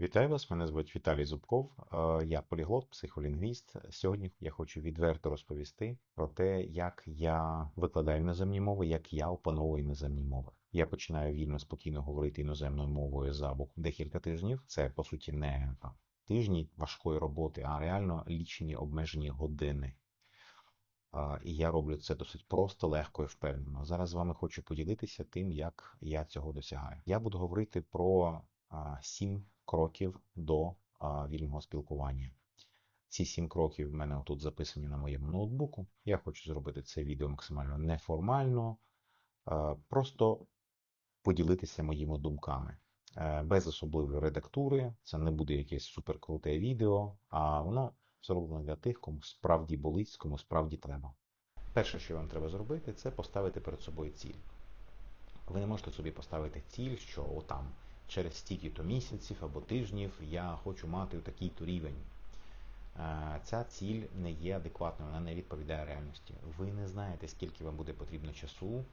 Вітаю вас, мене звуть Віталій Зубков. е, Я поліглот, психолінгвіст. Сьогодні я хочу відверто розповісти про те, як я викладаю іноземні мови, як я опановую іноземні мови. Я починаю вільно спокійно говорити іноземною мовою за декілька тижнів. Це по суті не тижні важкої роботи, а реально лічені обмежені години. І я роблю це досить просто, легко і впевнено. Зараз з вами хочу поділитися тим, як я цього досягаю. Я буду говорити про а, сім кроків до вільного спілкування. Ці сім кроків в мене тут записані на моєму ноутбуку. Я хочу зробити це відео максимально неформально, просто поділитися моїми думками. Е, Без особливої редактури, це не буде якесь суперкруте відео, а воно зроблено для тих, кому справді болить, кому справді треба. Перше, що вам треба зробити, це поставити перед собою ціль. Ви не можете собі поставити ціль, що отам через стільки-то місяців або тижнів я хочу мати такий-то рівень. Е, Ця ціль не є адекватною, вона не відповідає реальності. Ви не знаєте, скільки вам буде потрібно часу,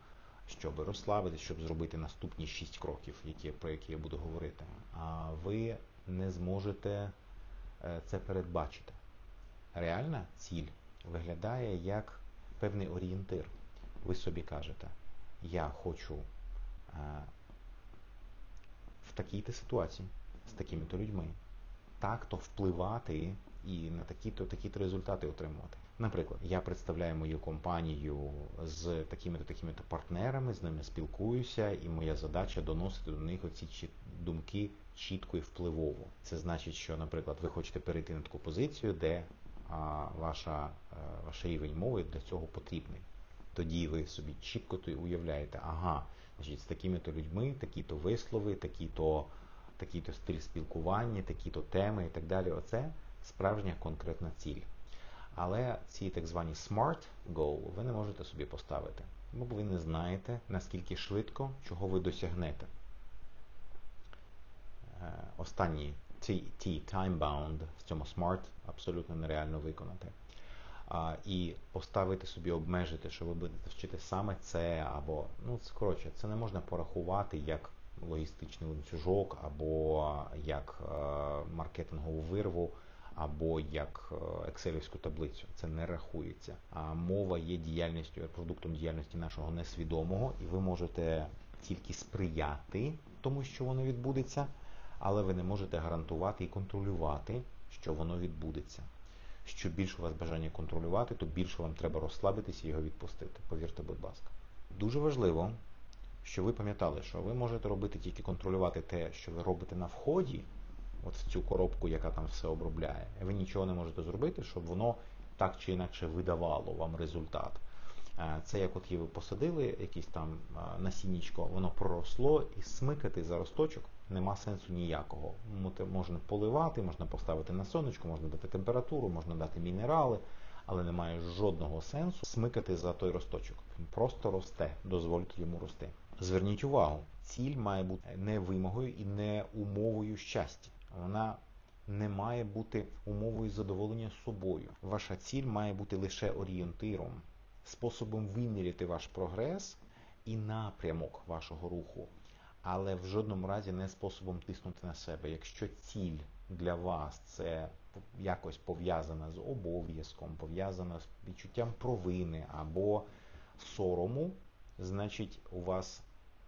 щоб розслабитись, щоб зробити наступні 6 кроків, які, про які я буду говорити. А ви не зможете е, це передбачити. Реальна ціль виглядає як певний орієнтир. Ви собі кажете, я хочу е, в такій-то ситуації з такими-то людьми так-то впливати і на такі-то такі-то результати отримувати. Наприклад, я представляю мою компанію з такими-то такими-то партнерами, з ними спілкуюся, і моя задача доносити до них оці думки чітко і впливово. Це значить, що, наприклад, ви хочете перейти на таку позицію, де а, ваша, е, ваш рівень мови для цього потрібний. Тоді ви собі чітко уявляєте, ага, значить, з такими-то людьми, такі-то вислови, такі-то такий-то стиль спілкування, такі-то теми і так далі. Оце справжня конкретна ціль. Але ці так звані smart goal ви не можете собі поставити, бо ви не знаєте, наскільки швидко чого ви досягнете. Е, Останні ті, ті time-bound в цьому smart абсолютно нереально виконати. І поставити собі обмежити, що ви будете вчити саме це, або ну це коротше, це не можна порахувати як логістичний ланцюжок, або як е, маркетингову вирву, або як е, екселівську таблицю. Це не рахується. А мова є діяльністю, продуктом діяльності нашого несвідомого, і ви можете тільки сприяти тому, що воно відбудеться, але ви не можете гарантувати і контролювати, що воно відбудеться. Що більше у вас бажання контролювати, то більше вам треба розслабитися і його відпустити. Повірте, будь ласка. Дуже важливо, що ви пам'ятали, що ви можете робити тільки контролювати те, що ви робите на вході, от в цю коробку, яка там все обробляє. Ви нічого не можете зробити, щоб воно так чи інакше видавало вам результат. Е, Це як от є ви посадили якесь там е, насіннячко, воно проросло і смикати за росточок нема сенсу ніякого. Можна поливати, можна поставити на сонечко, можна дати температуру, можна дати мінерали, але немає жодного сенсу смикати за той росточок. Він просто росте, дозвольте йому рости. Зверніть увагу, ціль має бути не вимогою і не умовою щастя. Вона не має бути умовою задоволення собою. Ваша ціль має бути лише орієнтиром, способом виміряти ваш прогрес і напрямок вашого руху, але в жодному разі не способом тиснути на себе. Якщо ціль для вас це якось пов'язана з обов'язком, пов'язана з відчуттям провини або сорому, значить у вас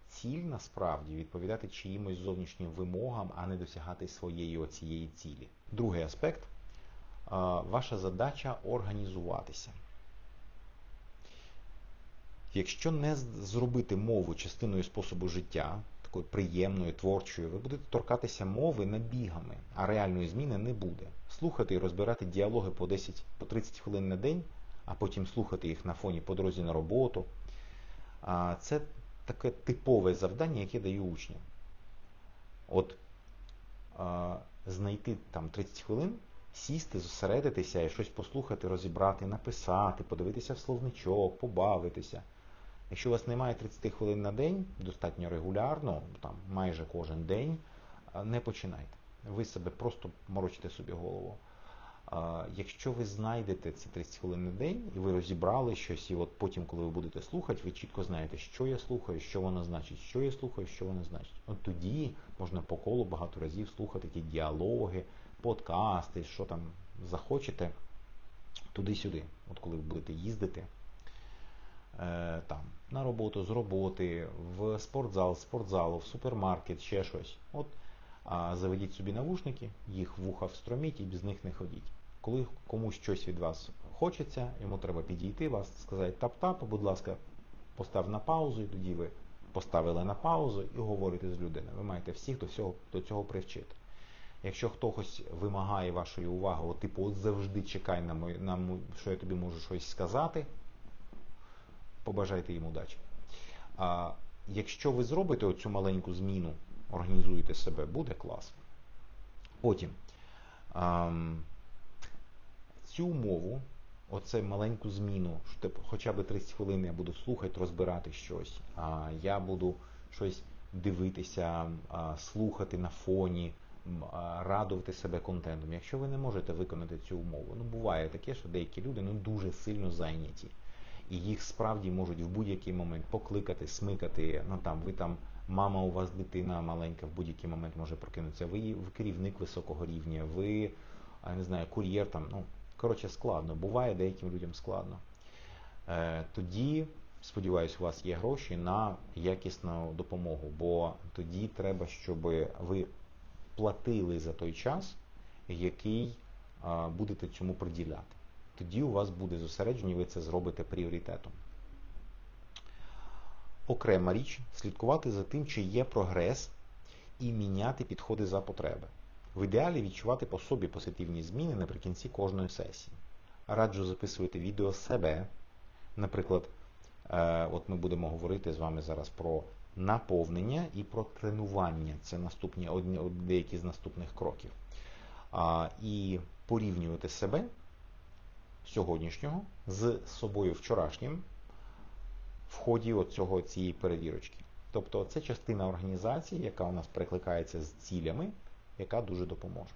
ціль насправді відповідати чиїмось зовнішнім вимогам, а не досягати своєї оцієї цілі. Другий аспект ваша задача організуватися. Якщо не зробити мову частиною способу життя, такою приємною, творчою, ви будете торкатися мови набігами, а реальної зміни не буде. Слухати і розбирати діалоги по 10 по 30 хвилин на день, а потім слухати їх на фоні по дорозі на роботу. Це таке типове завдання, яке даю учням. От знайти там 30 хвилин, сісти, зосередитися і щось послухати, розібрати, написати, подивитися в словничок, побавитися. Якщо у вас немає 30 хвилин на день, достатньо регулярно, там майже кожен день, не починайте. Ви себе просто морочите собі голову. Якщо ви знайдете ці 30 хвилин на день і ви розібрали щось, і от потім, коли ви будете слухати, ви чітко знаєте, що я слухаю, що воно значить, що я слухаю, що воно значить. От тоді можна по колу багато разів слухати ті діалоги, подкасти, що там захочете, туди-сюди. От коли ви будете їздити е, там, на роботу, з роботи, в спортзал, з спортзалу, в супермаркет, ще щось. От а заведіть собі навушники, їх вуха встроміть і без них не ходіть. Коли комусь щось від вас хочеться, йому треба підійти, вас сказати тап-тап, будь ласка, постав на паузу, і тоді ви поставили на паузу і говорите з людиною. Ви маєте всіх до цього, до цього привчити. Якщо хтось вимагає вашої уваги, от, типу, от завжди чекай на, мою, на що я тобі можу щось сказати, побажайте їм удачі. А якщо ви зробите оцю маленьку зміну, організуєте себе, буде клас. Потім ем, цю умову, оце маленьку зміну, хоча б 30 хвилин я буду слухати, розбирати щось, а я буду щось дивитися, а, слухати на фоні, радувати себе контентом. Якщо ви не можете виконати цю умову, ну буває таке, що деякі люди ну, дуже сильно зайняті. І їх справді можуть в будь-який момент покликати, смикати. Ну там ви там, мама у вас дитина маленька, в будь-який момент може прокинутися. Ви, керівник високого рівня, ви я не знаю, кур'єр там. Ну коротше, складно. Буває деяким людям складно. Е, Тоді, сподіваюся, у вас є гроші на якісну допомогу, бо тоді треба, щоб ви платили за той час, який будете цьому приділяти тоді у вас буде зосередження, ви це зробите пріоритетом. Окрема річ слідкувати за тим, чи є прогрес, і міняти підходи за потреби. В ідеалі відчувати по собі позитивні зміни наприкінці кожної сесії. Раджу записувати відео себе. Наприклад, е, от ми будемо говорити з вами зараз про наповнення і про тренування. Це наступні, деякі з наступних кроків. І порівнювати себе сьогоднішнього з собою вчорашнім в ході цього, цієї перевірочки. Тобто це частина організації, яка у нас перекликається з цілями, яка дуже допоможе.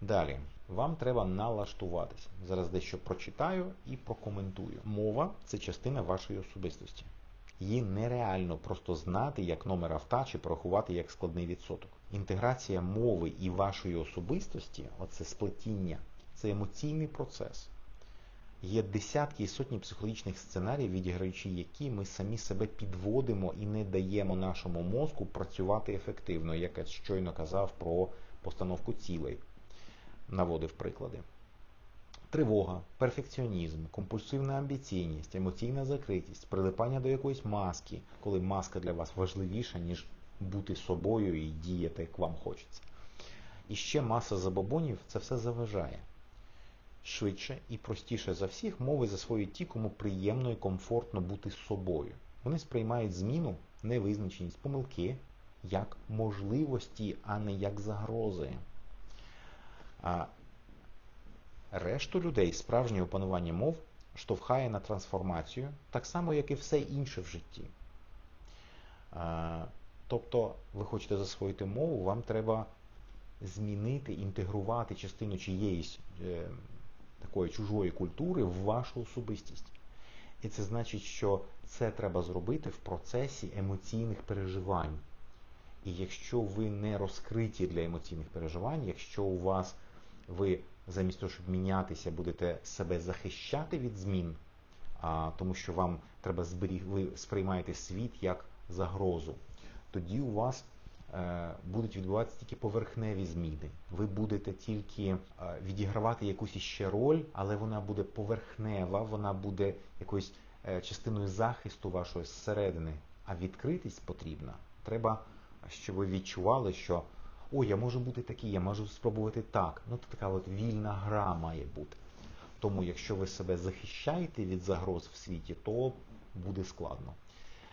Далі, вам треба налаштуватися. Зараз дещо прочитаю і прокоментую. Мова це частина вашої особистості. Її нереально просто знати як номер авто чи порахувати як складний відсоток. Інтеграція мови і вашої особистості, оце сплетіння, це емоційний процес. Є десятки і сотні психологічних сценаріїв, відіграючи які ми самі себе підводимо і не даємо нашому мозку працювати ефективно, як я щойно казав про постановку цілей, наводив приклади. Тривога, перфекціонізм, компульсивна амбіційність, емоційна закритість, прилипання до якоїсь маски, коли маска для вас важливіша, ніж бути собою і діяти, як вам хочеться. І ще маса забобонів це все заважає швидше і простіше за всіх мови засвоюють ті, кому приємно і комфортно бути собою. Вони сприймають зміну, невизначеність, помилки як можливості, а не як загрози. А Решту людей справжнє опанування мов штовхає на трансформацію, так само, як і все інше в житті. А, Тобто, ви хочете засвоїти мову, вам треба змінити, інтегрувати частину чиєїсь е, такої чужої культури в вашу особистість. І це значить, що це треба зробити в процесі емоційних переживань. І якщо ви не розкриті для емоційних переживань, якщо у вас ви замість того, щоб мінятися, будете себе захищати від змін, а, тому що вам треба зберіг, ви сприймаєте світ як загрозу, тоді у вас будуть відбуватися тільки поверхневі зміни. Ви будете тільки е, відігравати якусь іще роль, але вона буде поверхнева, вона буде якоюсь е, частиною захисту вашої зсередини. А відкритість потрібна. Треба, щоб ви відчували, що о, я можу бути такий, я можу спробувати так. Ну, то така от вільна гра має бути. Тому, якщо ви себе захищаєте від загроз в світі, то буде складно.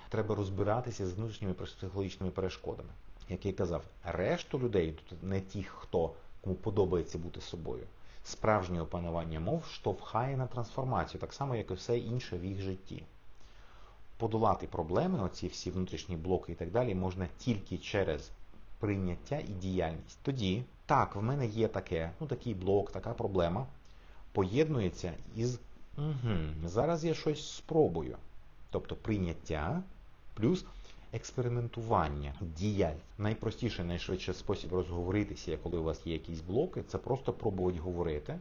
Треба розбиратися з внутрішніми психологічними перешкодами як я казав, решту людей, не ті, хто кому подобається бути собою, справжнє опанування мов штовхає на трансформацію, так само, як і все інше в їх житті. Подолати проблеми, оці всі внутрішні блоки і так далі, можна тільки через прийняття і діяльність. Тоді так, в мене є таке, ну такий блок, така проблема, поєднується із угу, зараз я щось спробую. Тобто прийняття плюс експериментування, діяль. Найпростіший, найшвидший спосіб розговоритися, коли у вас є якісь блоки, це просто пробувати говорити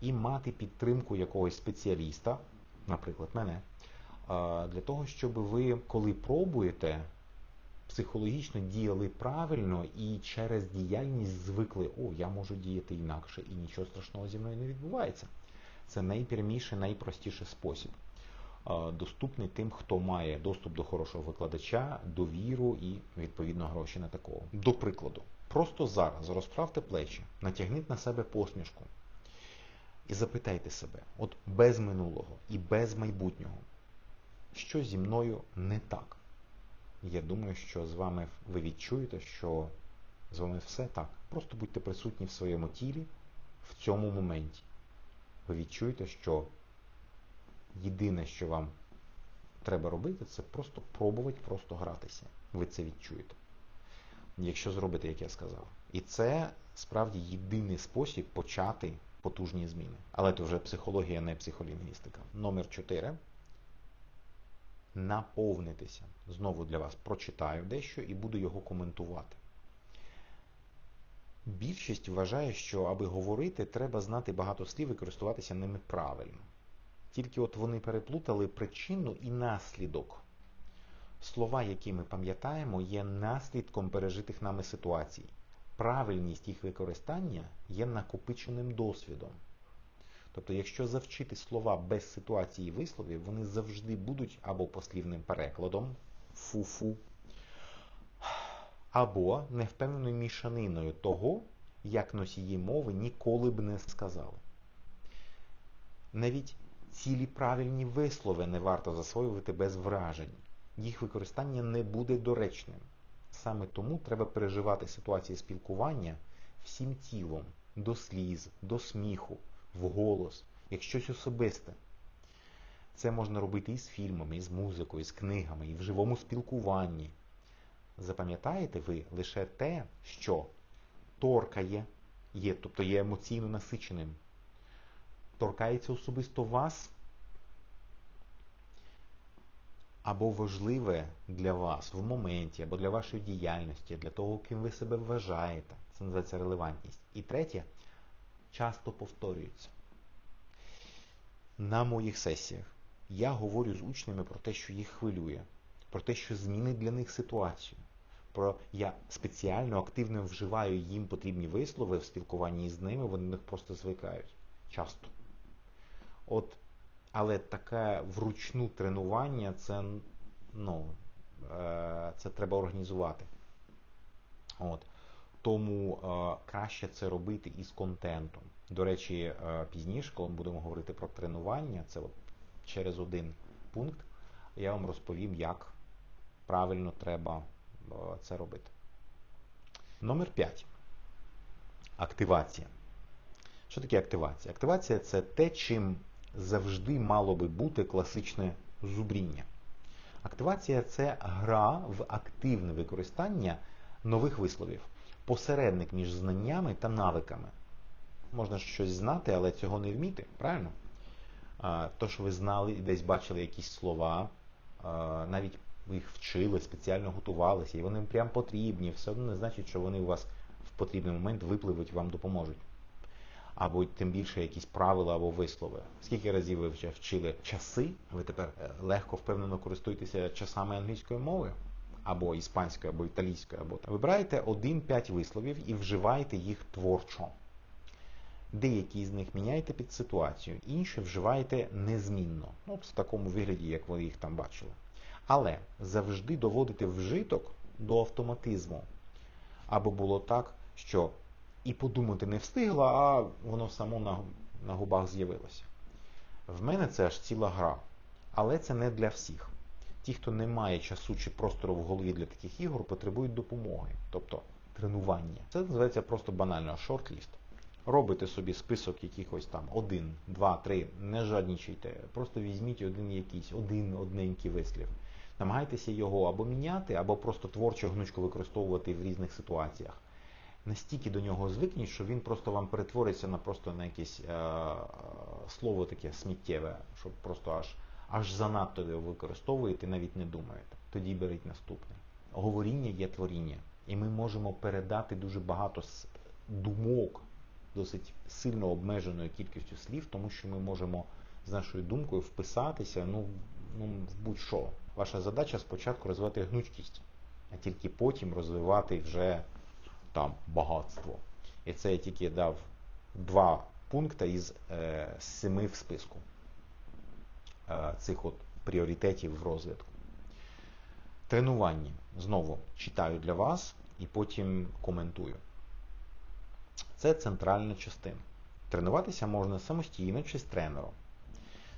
і мати підтримку якогось спеціаліста, наприклад, мене, для того, щоб ви, коли пробуєте, психологічно діяли правильно і через діяльність звикли, о, я можу діяти інакше, і нічого страшного зі мною не відбувається. Це найпряміший, найпростіший спосіб. Доступний тим, хто має доступ до хорошого викладача, довіру і, відповідно, гроші на такого. До прикладу, просто зараз розправте плечі, натягніть на себе посмішку і запитайте себе, от без минулого і без майбутнього, що зі мною не так. Я думаю, що з вами ви відчуєте, що з вами все так. Просто будьте присутні в своєму тілі в цьому моменті. Ви відчуєте, що єдине, що вам треба робити, це просто пробувати, просто гратися. Ви це відчуєте. Якщо зробите, як я сказав. І це справді єдиний спосіб почати потужні зміни. Але це вже психологія, не психолінгвістика. Номер 4 наповнитися. Знову для вас прочитаю дещо і буду його коментувати. Більшість вважає, що аби говорити, треба знати багато слів і користуватися ними правильно. Тільки от вони переплутали причину і наслідок. Слова, які ми пам'ятаємо, є наслідком пережитих нами ситуацій. Правильність їх використання є накопиченим досвідом. Тобто, якщо завчити слова без ситуації висловів, вони завжди будуть або послівним перекладом фу-фу, або невпевненою мішаниною того, як носії мови ніколи б не сказали. Навіть цілі правильні вислови не варто засвоювати без вражень. Їх використання не буде доречним. Саме тому треба переживати ситуації спілкування всім тілом, до сліз, до сміху вголос, як щось особисте. Це можна робити і з фільмами, і з музикою, і з книгами, і в живому спілкуванні. Запам'ятаєте ви лише те, що торкає, є, тобто є емоційно насиченим. Торкається особисто вас або важливе для вас в моменті, або для вашої діяльності, для того, ким ви себе вважаєте. Це називається релевантність. І третє часто повторюються. На моїх сесіях я говорю з учнями про те, що їх хвилює, про те, що змінить для них ситуацію. Про я спеціально активно вживаю їм потрібні вислови в спілкуванні з ними, вони них просто звикають. Часто. От, Але таке вручну тренування це ну, е, це треба організувати. От. Тому е, краще це робити із контентом. До речі, е, пізніше, коли ми будемо говорити про тренування, це от через один пункт, я вам розповім, як правильно треба це робити. Номер 5. Активація. Що таке активація? Активація це те, чим завжди мало би бути класичне зубріння. Активація це гра в активне використання нових висловів посередник між знаннями та навиками. Можна щось знати, але цього не вміти, правильно? То, що ви знали і десь бачили якісь слова, навіть їх вчили, спеціально готувалися, і вони прям потрібні, все одно не значить, що вони у вас в потрібний момент випливуть вам допоможуть. Або тим більше якісь правила або вислови. Скільки разів ви вже вчили часи, ви тепер е, легко впевнено користуєтеся часами англійської мови? або іспанською, або італійською, або вибираєте один-п'ять висловів і вживаєте їх творчо. Деякі з них міняєте під ситуацію, інші вживаєте незмінно, ну, в такому вигляді, як ви їх там бачили. Але завжди доводити вжиток до автоматизму. Або було так, що і подумати не встигла, а воно само на, на губах з'явилося. В мене це аж ціла гра. Але це не для всіх ті, хто не має часу чи простору в голові для таких ігор, потребують допомоги, тобто тренування. Це називається просто банально шорт-ліст. Робите собі список якихось там один, два, три, не жаднічайте, просто візьміть один якийсь, один одненький вислів. Намагайтеся його або міняти, або просто творчо гнучко використовувати в різних ситуаціях. Настільки до нього звикніть, що він просто вам перетвориться на просто на якесь е, слово таке сміттєве, що просто аж, аж занадто його використовуєте, навіть не думаєте. Тоді беріть наступне. Говоріння є творіння. І ми можемо передати дуже багато думок досить сильно обмеженою кількістю слів, тому що ми можемо з нашою думкою вписатися ну, ну, в будь-що. Ваша задача спочатку розвивати гнучкість, а тільки потім розвивати вже там багатство. І це я тільки дав два пункти із е, семи в списку е, цих от пріоритетів в розвитку. Тренування. Знову читаю для вас і потім коментую. Це центральна частина. Тренуватися можна самостійно чи з тренером.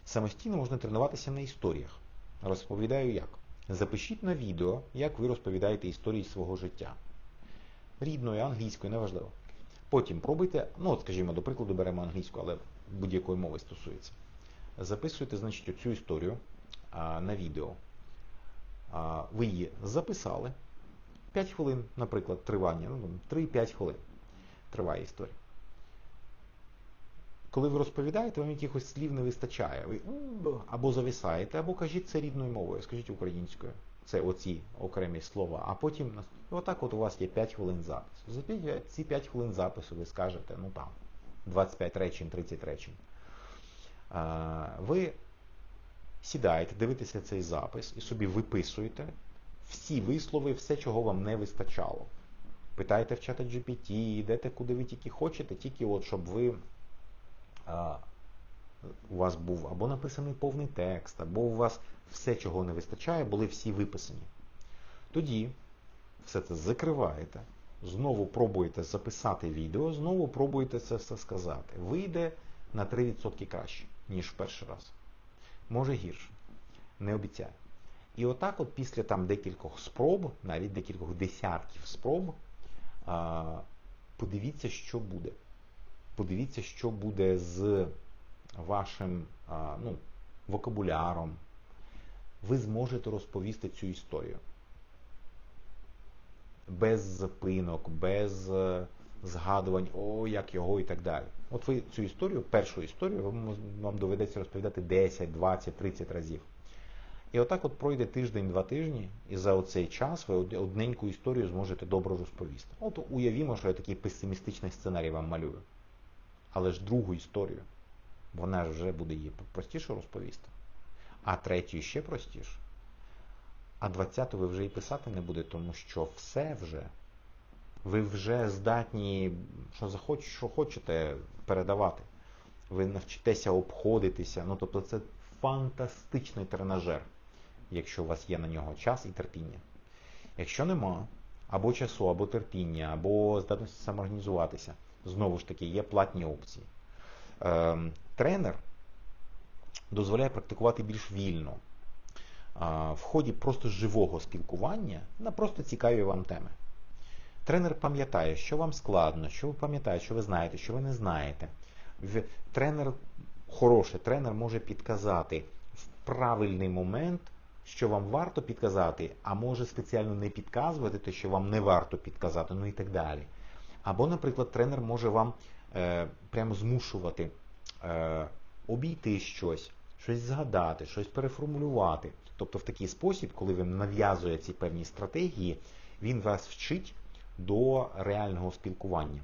Самостійно можна тренуватися на історіях. Розповідаю як. Запишіть на відео, як ви розповідаєте історії свого життя. Рідною, англійською, неважливо. Потім пробуйте, ну от скажімо, до прикладу, беремо англійську, але будь-якої мови стосується. Записуйте, значить, оцю історію а, на відео. А, ви її записали. 5 хвилин, наприклад, тривання, ну, 3-5 хвилин триває історія. Коли ви розповідаєте, вам якихось слів не вистачає. Ви або зависаєте, або кажіть це рідною мовою, скажіть українською. Це оці окремі слова. А потім отак от у вас є 5 хвилин запису. За ці 5 хвилин запису ви скажете, ну там, 25 речень, 30 речень. Ви сідаєте, дивитеся цей запис і собі виписуєте всі вислови, все, чого вам не вистачало. Питайте в чата GPT, йдете куди ви тільки хочете, тільки от щоб ви у вас був або написаний повний текст, або у вас все, чого не вистачає, були всі виписані. Тоді все це закриваєте, знову пробуєте записати відео, знову пробуєте це все сказати. Вийде на 3% краще, ніж в перший раз. Може гірше. Не обіцяю. І отак, от після там декількох спроб, навіть декількох десятків спроб, подивіться, що буде. Подивіться, що буде з вашим ну, вокабуляром. Ви зможете розповісти цю історію. Без запинок, без е, згадувань, о, як його і так далі. От ви цю історію, першу історію, вам, доведеться розповідати 10, 20, 30 разів. І отак от пройде тиждень-два тижні, і за оцей час ви одненьку історію зможете добре розповісти. От уявімо, що я такий песимістичний сценарій вам малюю. Але ж другу історію, вона ж вже буде її простіше розповісти. А третю ще простіше. А двадцяту ви вже і писати не будете, тому що все вже. Ви вже здатні, що захоч, що хочете передавати. Ви навчитеся обходитися. Ну, тобто це фантастичний тренажер, якщо у вас є на нього час і терпіння. Якщо нема або часу, або терпіння, або здатності самоорганізуватися, знову ж таки, є платні опції. Ем, тренер дозволяє практикувати більш вільно. В ході просто живого спілкування на просто цікаві вам теми. Тренер пам'ятає, що вам складно, що ви пам'ятаєте, що ви знаєте, що ви не знаєте. Тренер, хороший тренер може підказати в правильний момент, що вам варто підказати, а може спеціально не підказувати те, що вам не варто підказати, ну і так далі. Або, наприклад, тренер може вам е, прямо змушувати е, обійти щось, щось згадати, щось переформулювати. Тобто в такий спосіб, коли він нав'язує ці певні стратегії, він вас вчить до реального спілкування.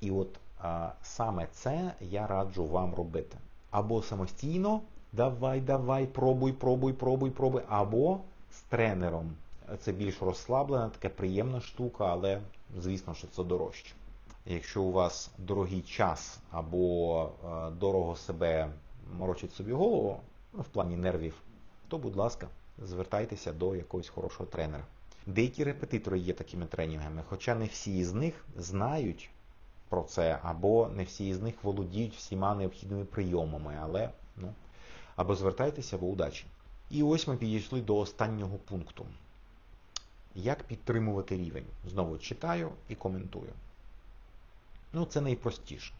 І от а, саме це я раджу вам робити. Або самостійно, давай, давай, пробуй, пробуй, пробуй, пробуй, або з тренером. Це більш розслаблена, така приємна штука, але звісно, що це дорожче. Якщо у вас дорогий час або е, дорого себе морочить собі голову, ну, в плані нервів, то, будь ласка, звертайтеся до якогось хорошого тренера. Деякі репетитори є такими тренінгами, хоча не всі з них знають про це, або не всі з них володіють всіма необхідними прийомами, але ну, або звертайтеся, або удачі. І ось ми підійшли до останнього пункту. Як підтримувати рівень? Знову читаю і коментую. Ну, це найпростіше.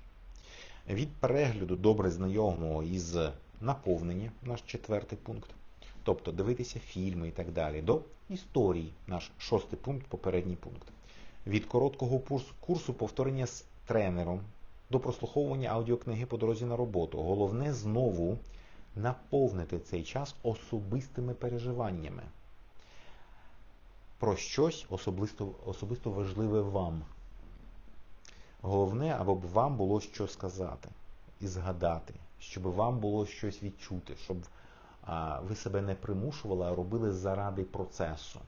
Від перегляду добре знайомого із наповнення, наш четвертий пункт, тобто дивитися фільми і так далі, до історій, наш шостий пункт, попередній пункт. Від короткого курсу повторення з тренером до прослуховування аудіокниги по дорозі на роботу. Головне знову наповнити цей час особистими переживаннями. Про щось особисто, особисто важливе вам. Головне, аби вам було що сказати і згадати, щоб вам було щось відчути, щоб а, ви себе не примушували, а робили заради процесу.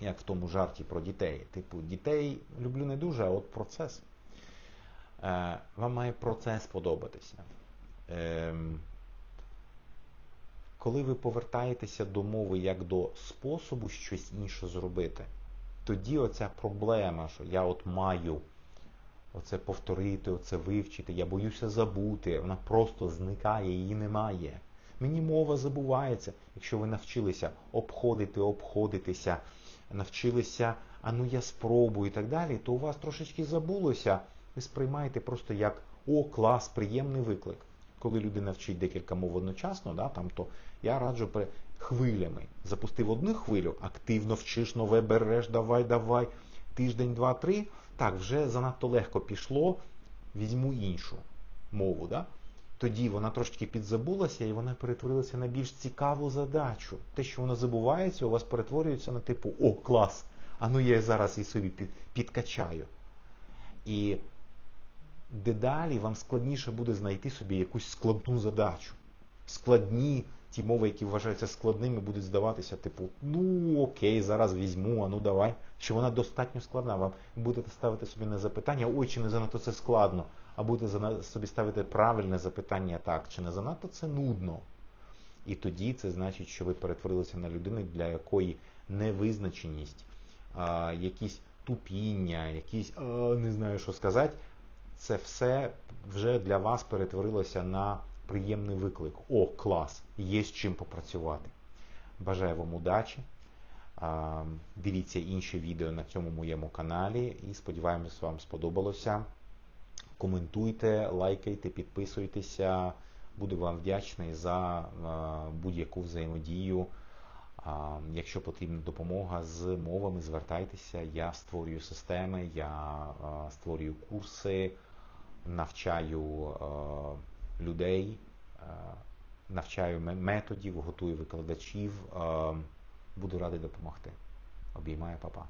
Як в тому жарті про дітей. Типу, дітей люблю не дуже, а от процес. Е, Вам має процес подобатися. Е, коли ви повертаєтеся до мови як до способу щось інше зробити, тоді оця проблема, що я от маю оце повторити, оце вивчити, я боюся забути, вона просто зникає, її немає. Мені мова забувається, якщо ви навчилися обходити, обходитися, навчилися, а ну я спробую і так далі, то у вас трошечки забулося, ви сприймаєте просто як о, клас, приємний виклик. Коли людина вчить декілька мов одночасно, да, там, то я раджу хвилями. Запустив одну хвилю, активно вчиш, нове береш, давай, давай, тиждень, два, три. Так, вже занадто легко пішло, візьму іншу мову. Да? Тоді вона трошки підзабулася і вона перетворилася на більш цікаву задачу. Те, що вона забувається, у вас перетворюється на типу О, клас! А ну я зараз і собі підкачаю. І дедалі вам складніше буде знайти собі якусь складну задачу. Складні ті мови, які вважаються складними, будуть здаватися, типу, ну окей, зараз візьму, а ну давай. Що вона достатньо складна. Вам будете ставити собі на запитання, ой, чи не занадто це складно, а будете собі ставити правильне запитання так, чи не занадто це нудно. І тоді це значить, що ви перетворилися на людину, для якої невизначеність, а, якісь тупіння, якісь а, не знаю, що сказати, це все вже для вас перетворилося на приємний виклик. О, клас! Є з чим попрацювати. Бажаю вам удачі. Дивіться інші відео на цьому моєму каналі і сподіваємось, вам сподобалося. Коментуйте, лайкайте, підписуйтеся. Буду вам вдячний за будь-яку взаємодію. Якщо потрібна допомога з мовами, звертайтеся. Я створюю системи, я створюю курси, навчаю людей, навчаю методів, готую викладачів. Буду радий допомогти. Обіймаю папа.